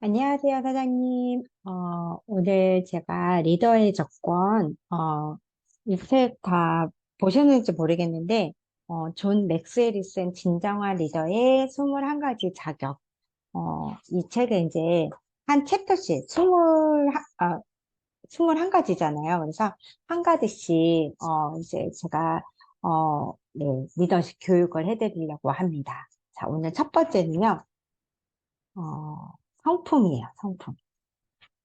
안녕하세요, 사장님. 어, 오늘 제가 리더의 조건, 어, 이 책 다 보셨는지 모르겠는데, 어, 존 맥스웰이 쓴 진정한 리더의 21가지 자격. 어, 이 책은 이제 한 챕터씩 20, 아, 21가지잖아요. 그래서 한 가지씩, 어, 이제 제가, 어, 네, 리더십 교육을 해드리려고 합니다. 자, 오늘 첫 번째는요, 어, 성품이에요, 성품.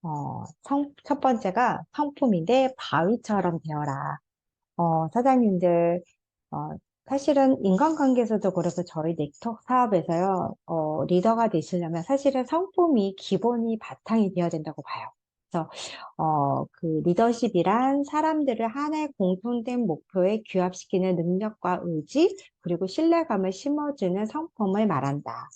어, 성, 첫 번째가 성품인데 바위처럼 되어라. 어, 사장님들, 어, 사실은 인간관계에서도 그래서 저희 네트워크 사업에서요, 어, 리더가 되시려면 사실은 성품이 기본이 바탕이 되어야 된다고 봐요. 그래서, 어, 그 리더십이란 사람들을 하나의 공통된 목표에 규합시키는 능력과 의지, 그리고 신뢰감을 심어주는 성품을 말한다.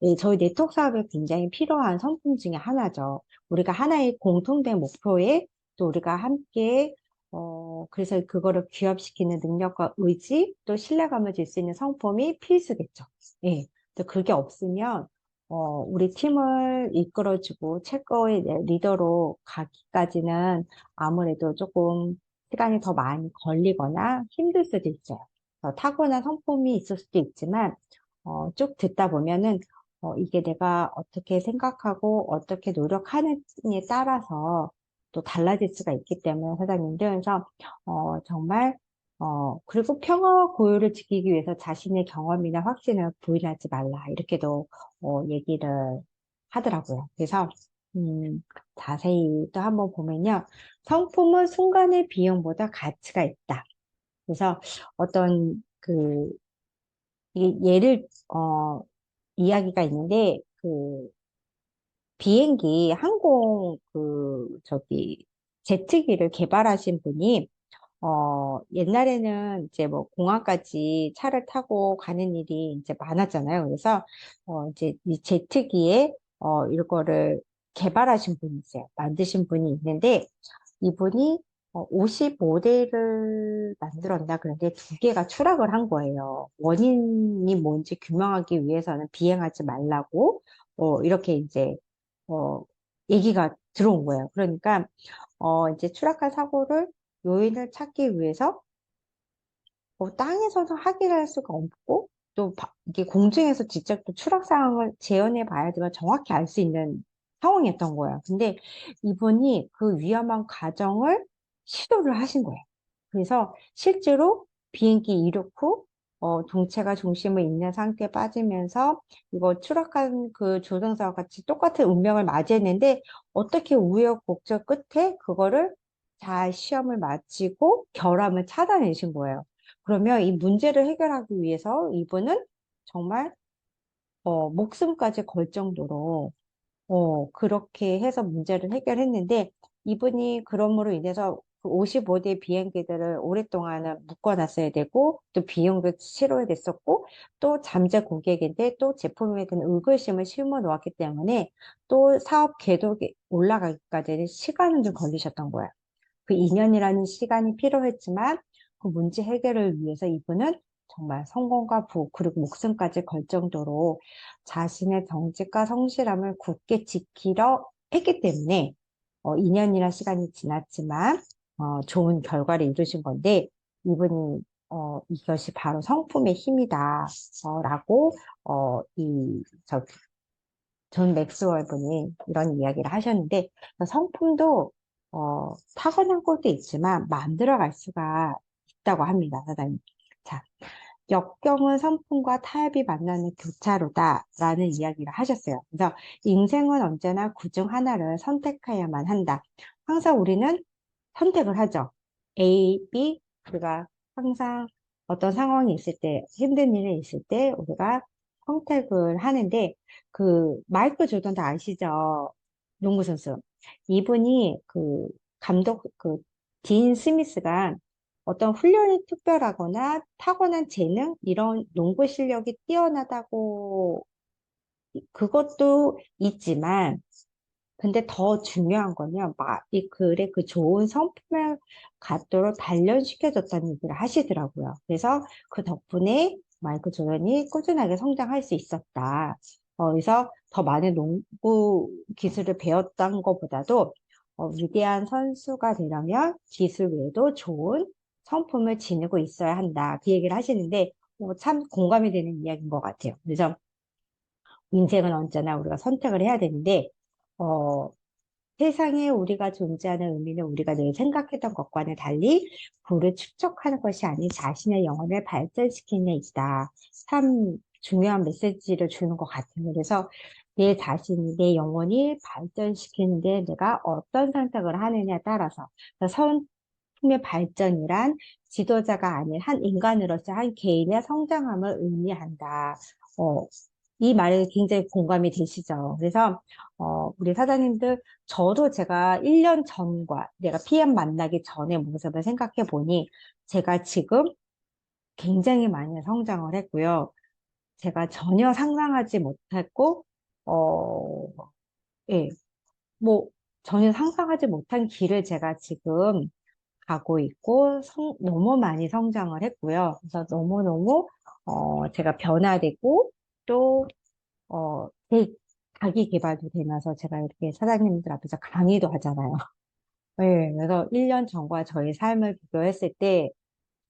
네, 저희 네트워크 사업에 굉장히 필요한 성품 중에 하나죠. 우리가 하나의 공통된 목표에 또 우리가 함께 어, 그래서 그거를 규합시키는 능력과 의지, 또 신뢰감을 줄 수 있는 성품이 필수겠죠. 예. 또 그게 없으면, 어, 우리 팀을 이끌어주고 최고의 리더로 가기까지는 아무래도 조금 시간이 더 많이 걸리거나 힘들 수도 있어요. 어, 타고난 성품이 있을 수도 있지만, 어, 쭉 듣다 보면은, 어, 이게 내가 어떻게 생각하고 어떻게 노력하느냐에 따라서 또 달라질 수가 있기 때문에 사장님들 그래서 어, 정말 어, 그리고 평화와 고요를 지키기 위해서 자신의 경험이나 확신을 부인하지 말라 이렇게도 어, 얘기를 하더라고요. 그래서 음, 자세히 또 한번 보면요. 성품은 순간의 비용보다 가치가 있다. 그래서 어떤 그 이- 예를 어, 이야기가 있는데 그 비행기 항공 그 저기 제트기를 개발하신 분이 어 옛날에는 이제 뭐 공항까지 차를 타고 가는 일이 이제 많았잖아요. 그래서 어 이제 이 제트기에 어 이거를 개발하신 분이 있어요. 만드신 분이 있는데 이분이 어, 55대를 만들었나 그런데 두 개가 추락을 한 거예요. 원인이 뭔지 규명하기 위해서는 비행하지 말라고 어, 이렇게 이제 어, 얘기가 들어온 거예요. 그러니까, 어, 이제 추락한 사고를 요인을 찾기 위해서, 어, 땅에서도 확인할 수가 없고, 또, 바- 이게 공중에서 직접 또 추락 상황을 재현해 봐야지만 정확히 알 수 있는 상황이었던 거예요. 근데 이분이 그 위험한 과정을 시도를 하신 거예요. 그래서 실제로 비행기 이륙 후 어, 동체가 중심을 잃는 상태에 빠지면서 이거 추락한 그 조종사와 같이 똑같은 운명을 맞이했는데 어떻게 우여곡절 끝에 그거를 잘 시험을 마치고 결함을 찾아내신 거예요. 그러면 이 문제를 해결하기 위해서 이분은 정말 어, 목숨까지 걸 정도로 어, 그렇게 해서 문제를 해결했는데 이분이 그럼으로 인해서 그 55대 비행기들을 오랫동안은 묶어놨어야 되고 또 비용도 치러야 됐었고 또 잠재 고객인데 또 제품에 대한 의구심을 심어 놓았기 때문에 또 사업 궤도에 올라가기까지는 시간은 좀 걸리셨던 거예요. 그 2년이라는 시간이 필요했지만 그 문제 해결을 위해서 이분은 정말 성공과 부, 그리고 목숨까지 걸 정도로 자신의 정직과 성실함을 굳게 지키려 했기 때문에 어, 2년이나 시간이 지났지만 어, 좋은 결과를 이루신 건데 이분이 어, 이것이 바로 성품의 힘이다 어, 라고 어, 이, 저, 존 맥스월 분이 이런 이야기를 하셨는데 성품도 어, 타고난 것도 있지만 만들어갈 수가 있다고 합니다, 사장님. 자, 역경은 성품과 타협이 만나는 교차로다 라는 이야기를 하셨어요. 그래서 인생은 언제나 그 중 하나를 선택해야만 한다. 항상 우리는 선택을 하죠. A, B, 우리가 항상 어떤 상황이 있을 때, 힘든 일이 있을 때 우리가 선택을 하는데 그 마이클 조던 다 아시죠? 농구 선수. 이분이 그 감독 그 딘 스미스가 어떤 훈련이 특별하거나 타고난 재능 이런 농구 실력이 뛰어나다고 그것도 있지만 근데 더 중요한 막이 글의 그 좋은 성품을 갖도록 단련시켜줬다는 얘기를 하시더라고요. 그래서 그 덕분에 마이클 조던이 꾸준하게 성장할 수 있었다. 어, 그래서 더 많은 농구 기술을 배웠던 것보다도 어, 위대한 선수가 되려면 기술 외에도 좋은 성품을 지니고 있어야 한다. 그 얘기를 하시는데 어, 참 공감이 되는 이야기인 것 같아요. 그래서 인생은 언제나 우리가 선택을 해야 되는데 어, 세상에 우리가 존재하는 의미는 우리가 늘 생각했던 것과는 달리 부를 축적하는 것이 아닌 자신의 영혼을 발전시키는 일이다. 참 중요한 메시지를 주는 것 같아요. 그래서 내 자신이, 내 영혼이 발전시키는데 내가 어떤 선택을 하느냐에 따라서 성품의 발전이란 지도자가 아닌 한 인간으로서 한 개인의 성장함을 의미한다. 어, 이 말에 굉장히 공감이 되시죠. 그래서 어, 우리 사장님들 저도 제가 1년 전과 내가 PM 만나기 전의 모습을 생각해 보니 제가 지금 굉장히 많이 성장을 했고요. 제가 전혀 상상하지 못했고 어, 예, 뭐 전혀 상상하지 못한 길을 제가 지금 가고 있고 성, 너무 많이 성장을 했고요. 그래서 너무너무 어, 제가 변화되고 또 어, 제 자기 개발도 되면서 제가 이렇게 사장님들 앞에서 강의도 하잖아요. 네, 그래서 1년 전과 저희 삶을 비교했을 때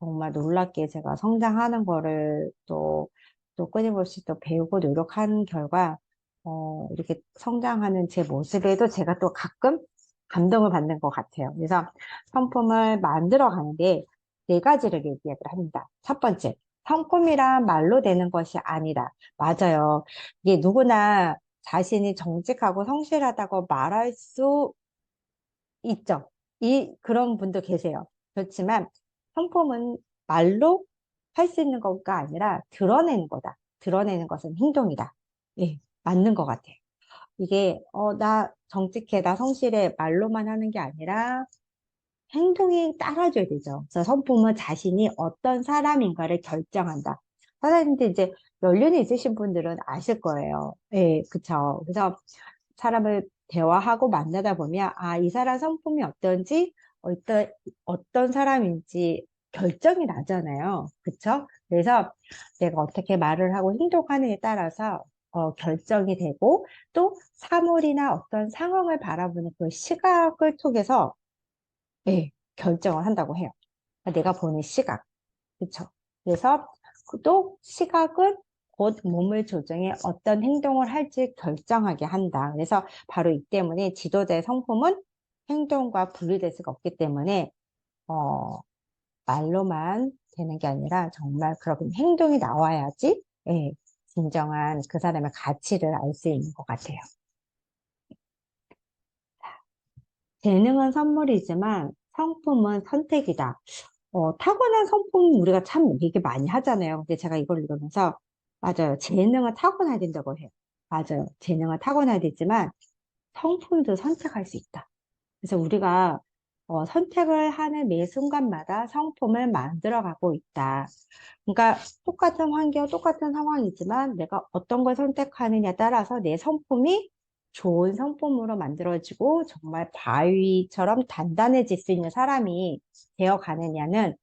정말 놀랍게 제가 성장하는 거를 또, 또 끊임없이 또 배우고 노력한 결과, 어, 이렇게 성장하는 제 모습에도 제가 또 가끔 감동을 받는 것 같아요. 그래서 성품을 만들어 가는데 네 가지를 얘기를 합니다. 첫 번째, 성품이란 말로 되는 것이 아니다. 맞아요. 이게 누구나 자신이 정직하고 성실하다고 말할 수 있죠. 이, 그런 분도 계세요. 그렇지만 성품은 말로 할 수 있는 것가 아니라 드러내는 거다. 드러내는 것은 행동이다. 예, 맞는 것 같아요. 이게, 어, 나 정직해, 나 성실해, 말로만 하는 게 아니라 행동이 따라줘야 되죠. 그래서 성품은 자신이 어떤 사람인가를 결정한다. 사장님들 이제 연륜이 있으신 분들은 아실 거예요. 예, 그쵸. 그래서 사람을 대화하고 만나다 보면, 아, 이 사람 성품이 어떤지, 어떤, 어떤 사람인지 결정이 나잖아요. 그쵸? 그래서 내가 어떻게 말을 하고 행동하느냐에 따라서 어, 결정이 되고 또 사물이나 어떤 상황을 바라보는 그 시각을 통해서 예, 결정을 한다고 해요. 내가 보는 시각. 그쵸? 그래서 또 시각은 곧 몸을 조정해 어떤 행동을 할지 결정하게 한다. 그래서 바로 이 때문에 지도자의 성품은 행동과 분리될 수가 없기 때문에 어, 말로만 되는 게 아니라 정말 그런 행동이 나와야지 예, 진정한 그 사람의 가치를 알 수 있는 것 같아요. 재능은 선물이지만 성품은 선택이다. 어, 타고난 성품 우리가 참 이게 많이 하잖아요. 근데 제가 이걸 읽으면서 맞아요. 재능은 타고나야 된다고 해요. 맞아요. 재능은 타고나야 되지만 성품도 선택할 수 있다. 그래서 우리가 어, 선택을 하는 매 순간마다 성품을 만들어가고 있다. 그러니까 똑같은 환경, 똑같은 상황이지만 내가 어떤 걸 선택하느냐에 따라서 내 성품이 좋은 성품으로 만들어지고 정말 바위처럼 단단해질 수 있는 사람이 되어 가느냐는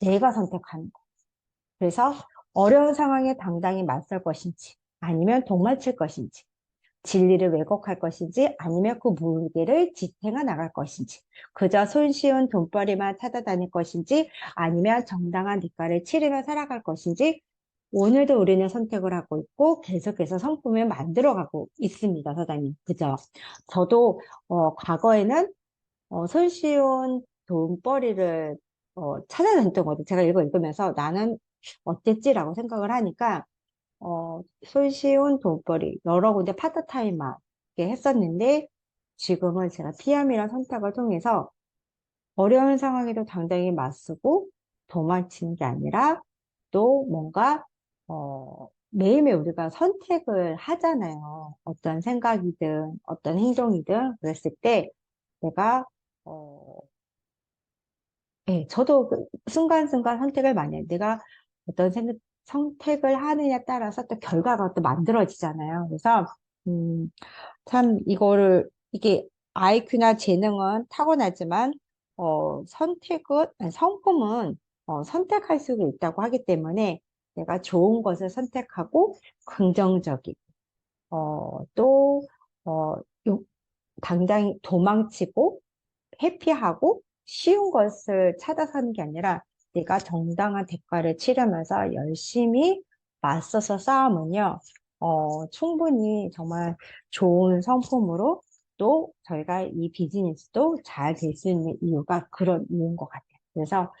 내가 선택하는 거. 그래서 어려운 상황에 당당히 맞설 것인지 아니면 동맞칠 것인지 진리를 왜곡할 것인지 아니면 그 무게를 지탱해 나갈 것인지 그저 손쉬운 돈벌이만 찾아다닐 것인지 아니면 정당한 대가를 치르며 살아갈 것인지 오늘도 우리는 선택을 하고 있고 계속해서 성품을 만들어가고 있습니다, 사장님. 그죠? 저도 어, 과거에는 어, 손쉬운 돈벌이를 어, 찾아다녔던 거죠. 제가 이거 읽으면서 나는 어땠지라고 생각을 하니까 어, 손쉬운 돈벌이 여러 군데 파트타임하게 했었는데 지금은 제가 피암이라는 선택을 통해서 어려운 상황에도 당당히 맞서고 도망치는 게 아니라 또 뭔가 어, 매일매일 우리가 선택을 하잖아요. 어떤 생각이든 어떤 행동이든 그랬을 때 내가 어, 예, 저도 그 순간순간 선택을 많이 해요. 내가 어떤 생각, 선택을 하느냐에 따라서 또 결과가 또 만들어지잖아요. 그래서 음, 참 이거를 이게 IQ나 재능은 타고나지만 어, 선택은 아니, 성품은 어, 선택할 수 있다고 하기 때문에 내가 좋은 것을 선택하고 긍정적이고 어, 또, 어, 요- 당장 도망치고 회피하고 쉬운 것을 찾아서 하는 게 아니라 내가 정당한 대가를 치르면서 열심히 맞서서 싸우면요, 어, 충분히 정말 좋은 성품으로 또 저희가 이 비즈니스도 잘 될 수 있는 이유가 그런 이유인 것 같아요. 그래서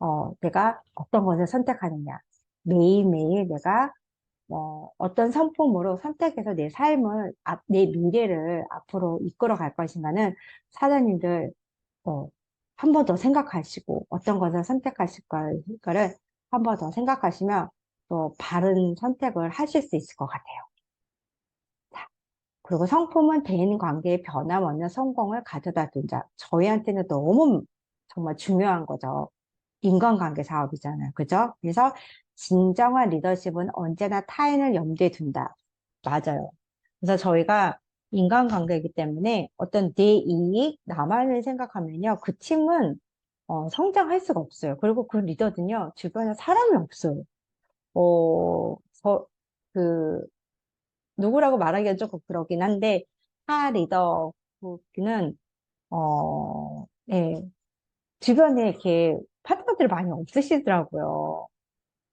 어, 내가 어떤 것을 선택하느냐. 매일매일 내가 어, 어떤 상품으로 선택해서 내 삶을, 앞- 내 미래를 앞으로 이끌어 갈 것인가는 사장님들, 어, 한 번 더 생각하시고, 어떤 것을 선택하실 거를 한 번 더 생각하시면 또 바른 선택을 하실 수 있을 것 같아요. 자, 그리고 성품은 대인 관계의 변함없는 성공을 가져다 준다. 저희한테는 너무 정말 중요한 거죠. 인간관계 사업이잖아요. 그죠? 그래서 진정한 리더십은 언제나 타인을 염두에 둔다. 맞아요. 그래서 저희가 인간관계이기 때문에 어떤 내 이익, 나만을 생각하면요. 그 팀은 어, 성장할 수가 없어요. 그리고 그 리더는요. 주변에 사람이 없어요. 어, 저, 그, 누구라고 말하기가 조금 그러긴 한데, 타 리더는, 어, 네, 주변에 이렇게 파트너들이 많이 없으시더라고요.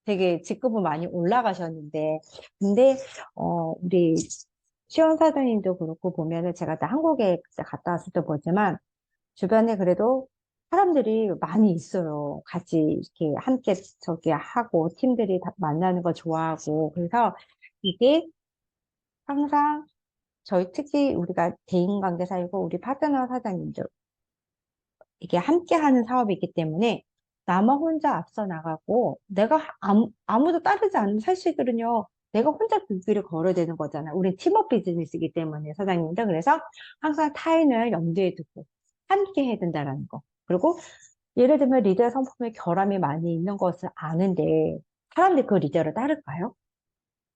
되게 직급은 많이 올라가셨는데, 근데, 어, 우리 시원 사장님도 그렇고 보면은 제가 다 한국에 갔다 왔을 때 보지만, 주변에 그래도 사람들이 많이 있어요. 같이 이렇게 함께 저기 하고, 팀들이 다 만나는 거 좋아하고, 그래서 이게 항상 저희 특히 우리가 대인관계 사이고, 우리 파트너 사장님들, 이게 함께 하는 사업이기 때문에 나만 혼자 앞서 나가고 내가 아무, 아무도 따르지 않는 사실들은요. 내가 혼자 그 길을 걸어야 되는 거잖아. 우리 팀업 비즈니스이기 때문에 사장님들. 그래서 항상 타인을 염두에 두고 함께 해야 된다라는 거. 그리고 예를 들면 리더의 성품에 결함이 많이 있는 것을 아는데 사람들이 그 리더를 따를까요?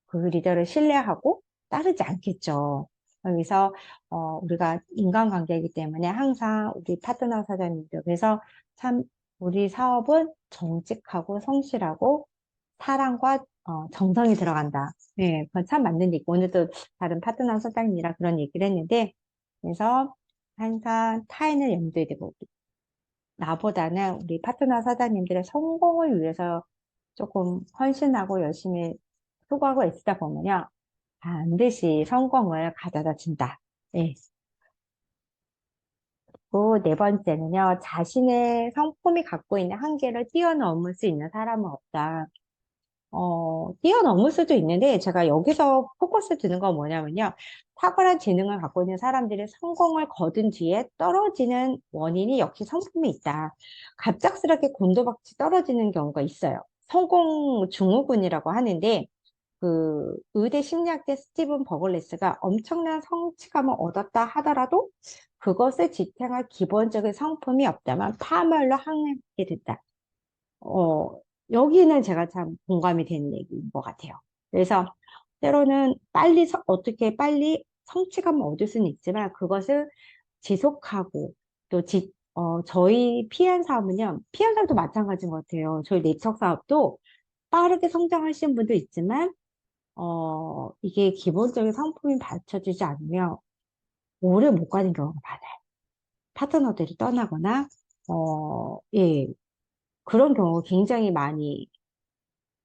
그 리더를 신뢰하고 따르지 않겠죠. 그래서 어, 우리가 인간관계이기 때문에 항상 우리 파트너 사장님들 그래서 참 우리 사업은 정직하고 성실하고 사랑과 어, 정성이 들어간다. 네, 그건 참 맞는 얘기. 오늘도 다른 파트너 사장님이랑 그런 얘기를 했는데 그래서 항상 타인을 염두에 두고 나보다는 우리 파트너 사장님들의 성공을 위해서 조금 헌신하고 열심히 수고하고 애쓰다 보면요. 반드시 성공을 가져다 준다. 네. 그리고 네 번째는요, 자신의 성품이 갖고 있는 한계를 뛰어넘을 수 있는 사람은 없다. 어, 뛰어넘을 수도 있는데, 제가 여기서 포커스 두는 건 뭐냐면요, 탁월한 재능을 갖고 있는 사람들이 성공을 거둔 뒤에 떨어지는 원인이 역시 성품이 있다. 갑작스럽게 곤도박질 떨어지는 경우가 있어요. 성공 증후군이라고 하는데, 그 의대 심리학자 스티븐 버글레스가 엄청난 성취감을 얻었다 하더라도 그것을 지탱할 기본적인 성품이 없다면 파멸로 향하게 된다. 어, 여기는 제가 참 공감이 되는 얘기인 것 같아요. 그래서 때로는 빨리 서- 어떻게 빨리 성취감을 얻을 수는 있지만 그것을 지속하고 또 지, 어, 저희 피안 사업은요, 피안 사업도 마찬가지인 것 같아요. 저희 내적 사업도 빠르게 성장하시는 분도 있지만 어, 이게 기본적인 상품이 받쳐주지 않으면 오래 못 가는 경우가 많아요. 파트너들이 떠나거나, 어, 예, 그런 경우 굉장히 많이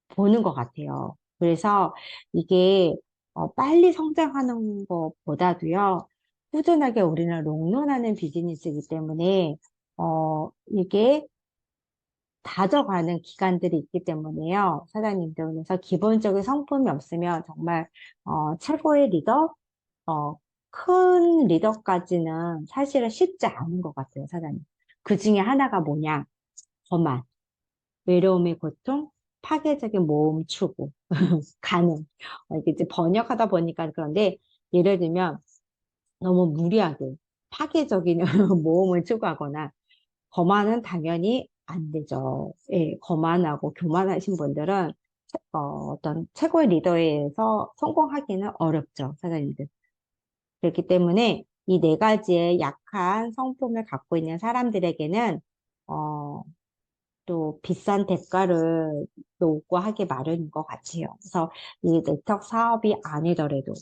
보는 것 같아요. 그래서 이게, 어, 빨리 성장하는 것보다도요, 꾸준하게 우리는 롱런하는 비즈니스이기 때문에, 어, 이게 다져가는 기간들이 있기 때문에요. 사장님들. 그래서 기본적인 성품이 없으면 정말, 어, 최고의 리더, 어, 큰 리더까지는 사실은 쉽지 않은 것 같아요, 사장님. 그 중에 하나가 뭐냐? 거만, 외로움의 고통, 파괴적인 모험 추구, 가능. 어, 이제 번역하다 보니까 그런데, 예를 들면, 너무 무리하게, 파괴적인 모험을 추구하거나, 거만은 당연히 안 되죠. 예, 거만하고 교만하신 분들은 어, 어떤 최고의 리더에서 성공하기는 어렵죠, 사장님들. 그렇기 때문에 이 네 가지의 약한 성품을 갖고 있는 사람들에게는 어, 또 비싼 대가를 요구하기 마련인 것 같아요. 그래서 이 네트워크 사업이 아니더라도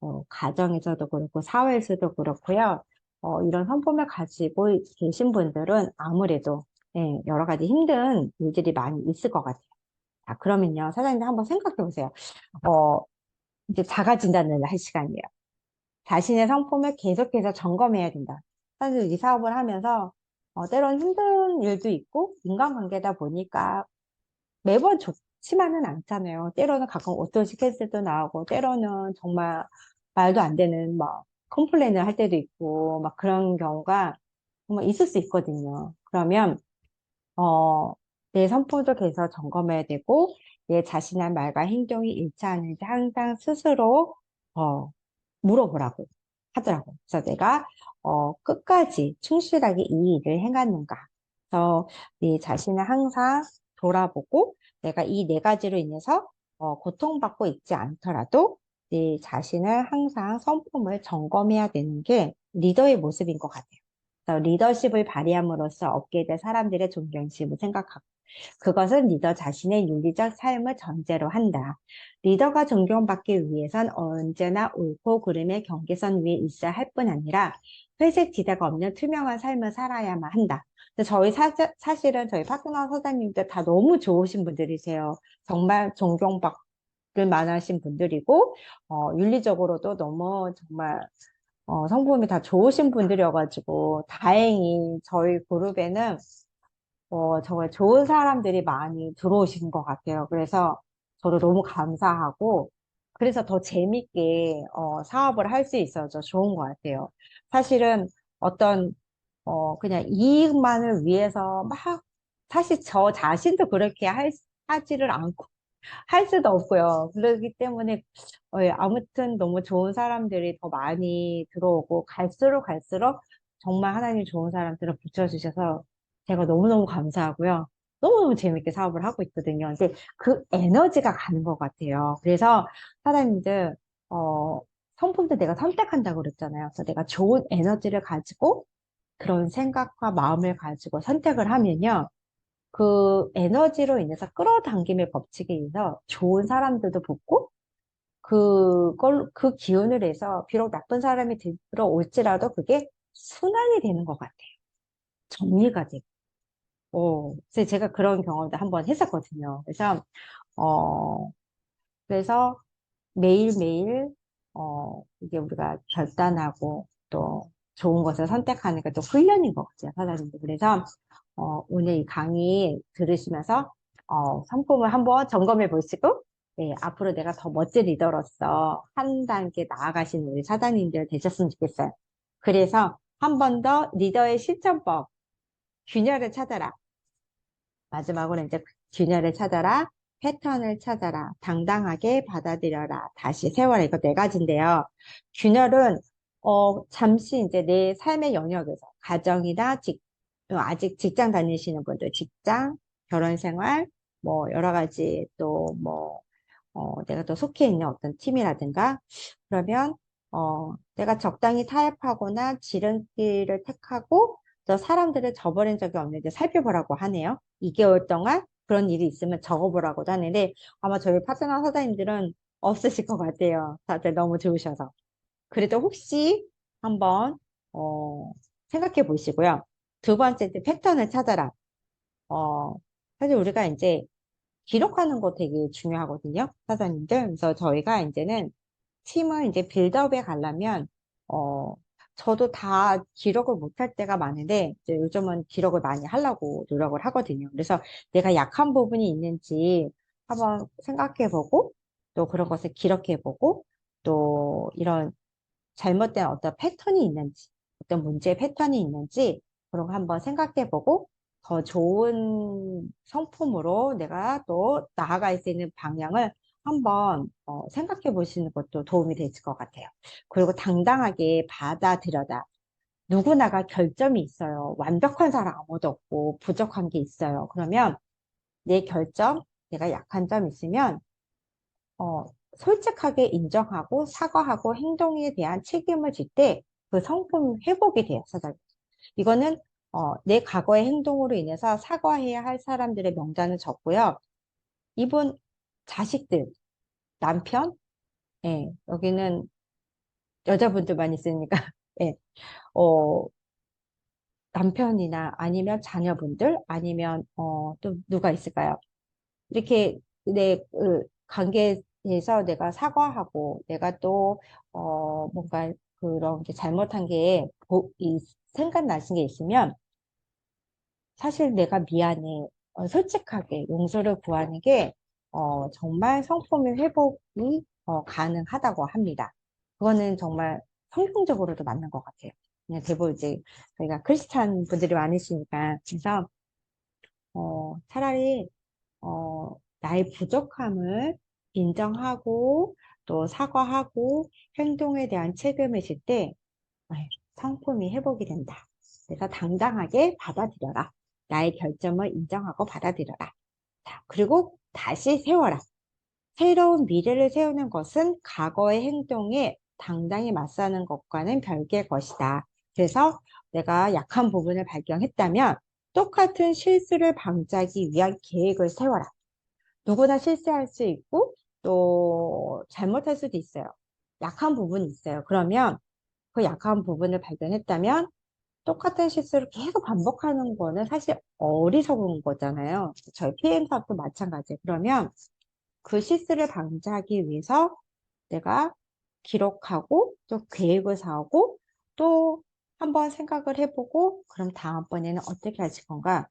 어, 가정에서도 그렇고 사회에서도 그렇고요. 어, 이런 성품을 가지고 계신 분들은 아무래도 예, 여러 가지 힘든 일들이 많이 있을 것 같아요. 자, 그러면요, 사장님들 한번 생각해 보세요. 어, 이제 진단을 할 시간이에요. 자신의 성품을 계속해서 점검해야 된다. 사실 이 사업을 하면서 어, 때론 힘든 일도 있고 인간관계다 보니까 매번 좋지만은 않잖아요. 때로는 가끔 오토시 캔슬도 나오고 때로는 정말 말도 안 되는 막 컴플레인을 할 때도 있고 막 그런 경우가 정말 있을 수 있거든요. 그러면 어, 내 성품도 계속 점검해야 되고 내 자신의 말과 행동이 일치하는지 항상 스스로 어, 물어보라고 하더라고. 그래서 내가 어, 끝까지 충실하게 이 일을 행하는가. 그래서 내 자신을 항상 돌아보고 내가 이 네 가지로 인해서 어, 고통받고 있지 않더라도 내 자신을 항상 성품을 점검해야 되는 게 리더의 모습인 것 같아요. 그래서 리더십을 발휘함으로써 얻게 될 사람들의 존경심을 생각하고 그것은 리더 자신의 윤리적 삶을 전제로 한다. 리더가 존경받기 위해선 언제나 옳고 그름의 경계선 위에 있어야 할 뿐 아니라 회색 지대가 없는 투명한 삶을 살아야만 한다. 저희 사, 사실은 저희 파트너 사장님들 다 너무 좋으신 분들이세요. 정말 존경받을 만하신 분들이고 어, 윤리적으로도 너무 정말 어, 성품이 다 좋으신 분들이어가지고 다행히 저희 그룹에는 어, 정말 좋은 사람들이 많이 들어오신 것 같아요. 그래서 저도 너무 감사하고, 그래서 더 재밌게, 어, 사업을 할 수 있어서 좋은 것 같아요. 사실은 어떤, 어, 그냥 이익만을 위해서 막, 사실 저 자신도 그렇게 할, 하지를 않고, 할 수도 없고요. 그렇기 때문에, 어, 예, 아무튼 너무 좋은 사람들이 더 많이 들어오고, 갈수록 갈수록 정말 하나님 좋은 사람들을 붙여주셔서 제가 너무너무 감사하고요. 너무너무 재밌게 사업을 하고 있거든요. 근데 그 에너지가 가는 것 같아요. 그래서 사장님들, 어, 성품도 내가 선택한다고 그랬잖아요. 그래서 내가 좋은 에너지를 가지고 그런 생각과 마음을 가지고 선택을 하면요. 그 에너지로 인해서 끌어당김의 법칙에 의해서 좋은 사람들도 붙고 그걸, 그 기운을 해서 비록 나쁜 사람이 들어올지라도 그게 순환이 되는 것 같아요. 정리가 되고. 어, 제가 그런 경험도 한번 했었거든요. 그래서, 어, 그래서 매일매일, 어, 이게 우리가 결단하고 또 좋은 것을 선택하는 게 또 훈련인 것 같아요, 사장님도. 그래서, 어, 오늘 이 강의 들으시면서, 어, 성품을 한번 점검해 보시고, 네, 앞으로 내가 더 멋진 리더로서 한 단계 나아가시는 우리 사장님들 되셨으면 좋겠어요. 그래서 한 번 더 리더의 실천법, 균열을 찾아라. 마지막으로 이제 균열을 찾아라, 패턴을 찾아라, 당당하게 받아들여라, 다시 세워라. 이거 네 가지인데요. 균열은 어, 잠시 이제 내 삶의 영역에서 가정이나 직, 어, 아직 직장 다니시는 분들, 직장, 결혼 생활, 뭐 여러 가지 또 뭐, 어, 내가 또 속해 있는 어떤 팀이라든가 그러면 어, 내가 적당히 타협하거나 지름길을 택하고 저 사람들을 저버린 적이 없는데 살펴보라고 하네요. 2개월 동안 그런 일이 있으면 적어보라고도 하는데 아마 저희 파트너 사장님들은 없으실 것 같아요. 다들 너무 좋으셔서. 그래도 혹시 한번 어, 생각해 보시고요. 두 번째 패턴을 찾아라. 어, 사실 우리가 이제 기록하는 거 되게 중요하거든요. 사장님들. 그래서 저희가 이제는 팀을 이제 빌드업에 가려면 어, 저도 다 기록을 못할 때가 많은데 이제 요즘은 기록을 많이 하려고 노력을 하거든요. 그래서 내가 약한 부분이 있는지 한번 생각해보고 또 그런 것을 기록해보고 또 이런 잘못된 어떤 패턴이 있는지 어떤 문제의 패턴이 있는지 그런 거 한번 생각해보고 더 좋은 성품으로 내가 또 나아갈 수 있는 방향을 한번 어, 생각해 보시는 것도 도움이 되실 것 같아요. 그리고 당당하게 받아들여다. 누구나가 결점이 있어요. 완벽한 사람 아무도 없고 부족한 게 있어요. 그러면 내 결점, 내가 약한 점 있으면 어, 솔직하게 인정하고 사과하고 행동에 대한 책임을 질 때 그 성품 회복이 돼요, 사장님. 이거는 어, 내 과거의 행동으로 인해서 사과해야 할 사람들의 명단을 적고요. 이분 자식들, 남편, 예, 여기는 여자분들만 있으니까, 예, 어, 남편이나 아니면 자녀분들, 아니면, 어, 또 누가 있을까요? 이렇게 내 그, 관계에서 내가 사과하고, 내가 또, 어, 뭔가 그런 게 잘못한 게, 보- 이, 생각나신 게 있으면, 사실 내가 미안해. 어, 솔직하게 용서를 구하는 게 어, 정말 성품의 회복이 어, 가능하다고 합니다. 그거는 정말 성경적으로도 맞는 것 같아요. 그냥 대부분 이제 저희가 크리스찬 분들이 많으시니까 그래서 어, 차라리 어, 나의 부족함을 인정하고 또 사과하고 행동에 대한 책임을 질때 성품이 회복이 된다. 그래서 당당하게 받아들여라. 나의 결점을 인정하고 받아들여라. 자, 그리고 다시 세워라. 새로운 미래를 세우는 것은 과거의 행동에 당당히 맞서는 것과는 별개의 것이다. 그래서 내가 약한 부분을 발견했다면 똑같은 실수를 방지하기 위한 계획을 세워라. 누구나 실수할 수 있고 또 잘못할 수도 있어요. 약한 부분이 있어요. 그러면 그 약한 부분을 발견했다면 똑같은 실수를 계속 반복하는 거는 사실 어리석은 거잖아요. 저희 PM 사업도 마찬가지예요. 그러면 그 실수를 방지하기 위해서 내가 기록하고 또 계획을 세우고 또 한번 생각을 해보고 그럼 다음번에는 어떻게 하실 건가?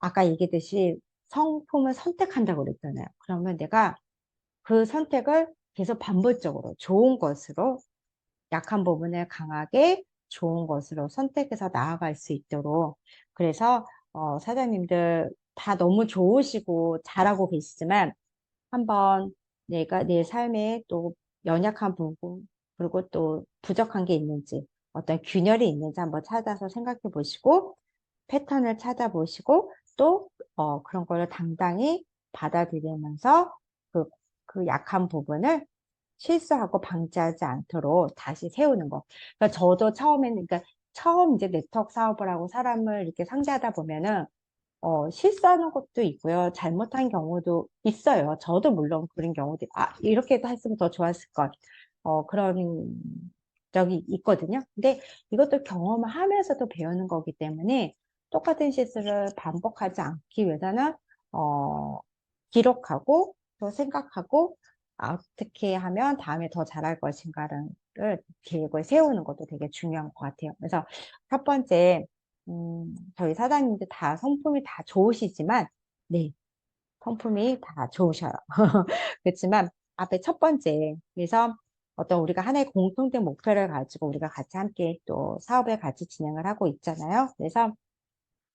아까 얘기했듯이 성품을 선택한다고 그랬잖아요. 그러면 내가 그 선택을 계속 반복적으로 좋은 것으로 약한 부분을 강하게 좋은 것으로 선택해서 나아갈 수 있도록. 그래서 어, 사장님들 다 너무 좋으시고 잘하고 계시지만 한번 내가 내 삶에 또 연약한 부분 그리고 또 부족한 게 있는지 어떤 균열이 있는지 한번 찾아서 생각해 보시고 패턴을 찾아보시고 또 어, 그런 거를 당당히 받아들이면서 그, 그 약한 부분을 실수하고 방지하지 않도록 다시 세우는 거. 그러니까 저도 처음에는, 그러니까 처음 이제 네트워크 사업을 하고 사람을 이렇게 상대하다 보면은, 어, 실수하는 것도 있고요. 잘못한 경우도 있어요. 저도 물론 그런 경우도, 아, 이렇게도 했으면 더 좋았을 것. 어, 그런 적이 있거든요. 근데 이것도 경험을 하면서도 배우는 거기 때문에 똑같은 실수를 반복하지 않기 위해서는, 어, 기록하고 또 생각하고 어떻게 하면 다음에 더 잘할 것인가를 계획을 세우는 것도 되게 중요한 것 같아요. 그래서 첫 번째, 음, 저희 사장님들 다 성품이 다 좋으시지만, 네, 성품이 다 좋으셔요. 그렇지만 앞에 첫 번째, 그래서 어떤 우리가 하나의 공통된 목표를 가지고 우리가 같이 함께 또 사업을 같이 진행을 하고 있잖아요. 그래서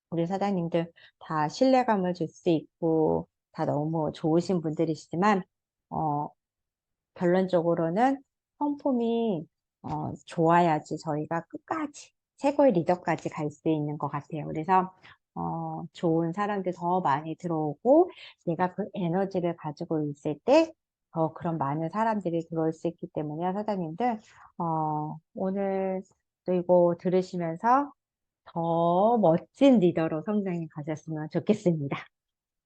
우리 사장님들 다 신뢰감을 줄 수 있고 다 너무 좋으신 분들이시지만 어, 결론적으로는 성품이 어, 좋아야지 저희가 끝까지 최고의 리더까지 갈 수 있는 것 같아요. 그래서 어, 좋은 사람들 더 많이 들어오고 내가 그 에너지를 가지고 있을 때더 그런 많은 사람들이 들어올 수 있기 때문에 사장님들 어, 오늘 또 이거 들으시면서 더 멋진 리더로 성장해 가셨으면 좋겠습니다.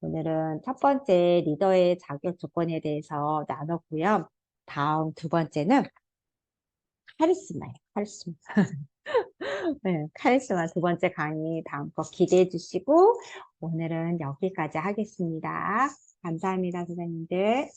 오늘은 첫 번째 리더의 자격 조건에 대해서 나눴고요. 다음 두 번째는 카리스마예요. 카리스마. 네, 카리스마 두 번째 강의 다음 거 기대해 주시고 오늘은 여기까지 하겠습니다. 감사합니다, 선생님들.